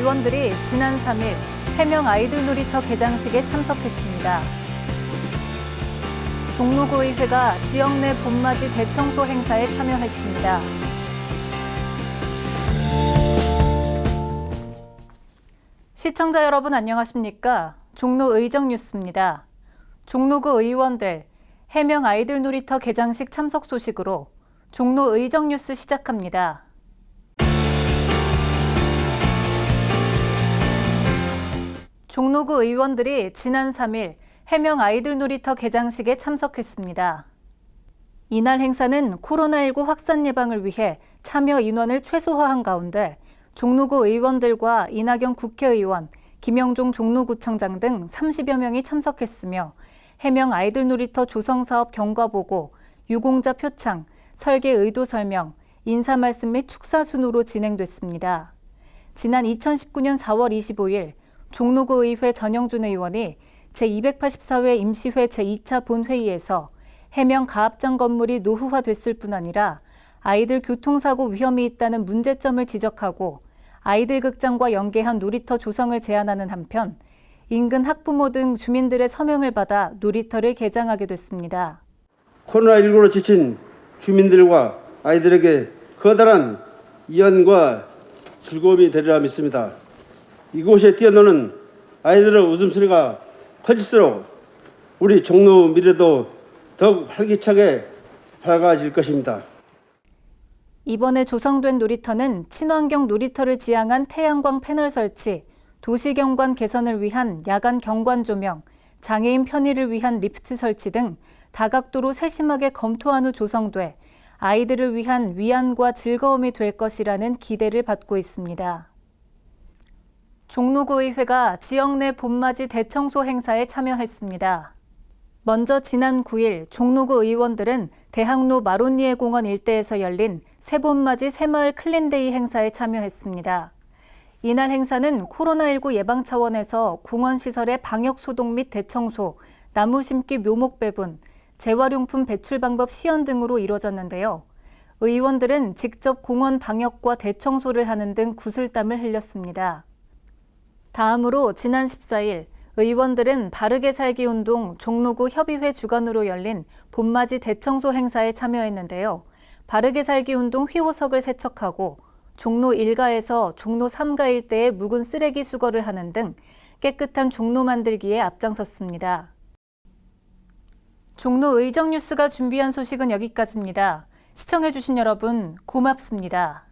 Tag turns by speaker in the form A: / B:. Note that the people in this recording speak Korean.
A: 의원들이 지난 3일 해명 아이들 놀이터 개장식에 참석했습니다. 종로구 의회가 지역 내 봄맞이 대청소 행사에 참여했습니다. 시청자 여러분 안녕하십니까? 종로 의정 뉴스입니다. 종로구 의원들 해명 아이들 놀이터 개장식 참석 소식으로 종로 의정 뉴스 시작합니다. 종로구 의원들이 지난 3일 해명 아이들 놀이터 개장식에 참석했습니다. 이날 행사는 코로나19 확산 예방을 위해 참여 인원을 최소화한 가운데 종로구 의원들과 이낙연 국회의원, 김영종 종로구청장 등 30여 명이 참석했으며 해명 아이들 놀이터 조성 사업 경과 보고, 유공자 표창, 설계 의도 설명, 인사 말씀 및 축사 순으로 진행됐습니다. 지난 2019년 4월 25일 종로구 의회 전영준 의원이 제284회 임시회 제2차 본회의에서 해명 가압장 건물이 노후화됐을 뿐 아니라 아이들 교통사고 위험이 있다는 문제점을 지적하고 아이들 극장과 연계한 놀이터 조성을 제안하는 한편 인근 학부모 등 주민들의 서명을 받아 놀이터를 개장하게 됐습니다.
B: 코로나19로 지친 주민들과 아이들에게 커다란 이연과 즐거움이 되리라 믿습니다. 이곳에 뛰어노는 아이들의 웃음소리가 커질수록 우리 종로 미래도 더욱 활기차게 밝아질 것입니다.
A: 이번에 조성된 놀이터는 친환경 놀이터를 지향한 태양광 패널 설치, 도시 경관 개선을 위한 야간 경관 조명, 장애인 편의를 위한 리프트 설치 등 다각도로 세심하게 검토한 후 조성돼 아이들을 위한 위안과 즐거움이 될 것이라는 기대를 받고 있습니다. 종로구 의회가 지역 내 봄맞이 대청소 행사에 참여했습니다. 먼저 지난 9일 종로구 의원들은 대학로 마로니에 공원 일대에서 열린 새봄맞이 새마을 클린데이 행사에 참여했습니다. 이날 행사는 코로나19 예방 차원에서 공원 시설의 방역 소독 및 대청소, 나무 심기 묘목 배분, 재활용품 배출 방법 시연 등으로 이뤄졌는데요. 의원들은 직접 공원 방역과 대청소를 하는 등 구슬땀을 흘렸습니다. 다음으로 지난 14일 의원들은 바르게 살기 운동 종로구 협의회 주관으로 열린 봄맞이 대청소 행사에 참여했는데요. 바르게 살기 운동 휘호석을 세척하고 종로 1가에서 종로 3가 일대에 묵은 쓰레기 수거를 하는 등 깨끗한 종로 만들기에 앞장섰습니다. 종로 의정 뉴스가 준비한 소식은 여기까지입니다. 시청해주신 여러분 고맙습니다.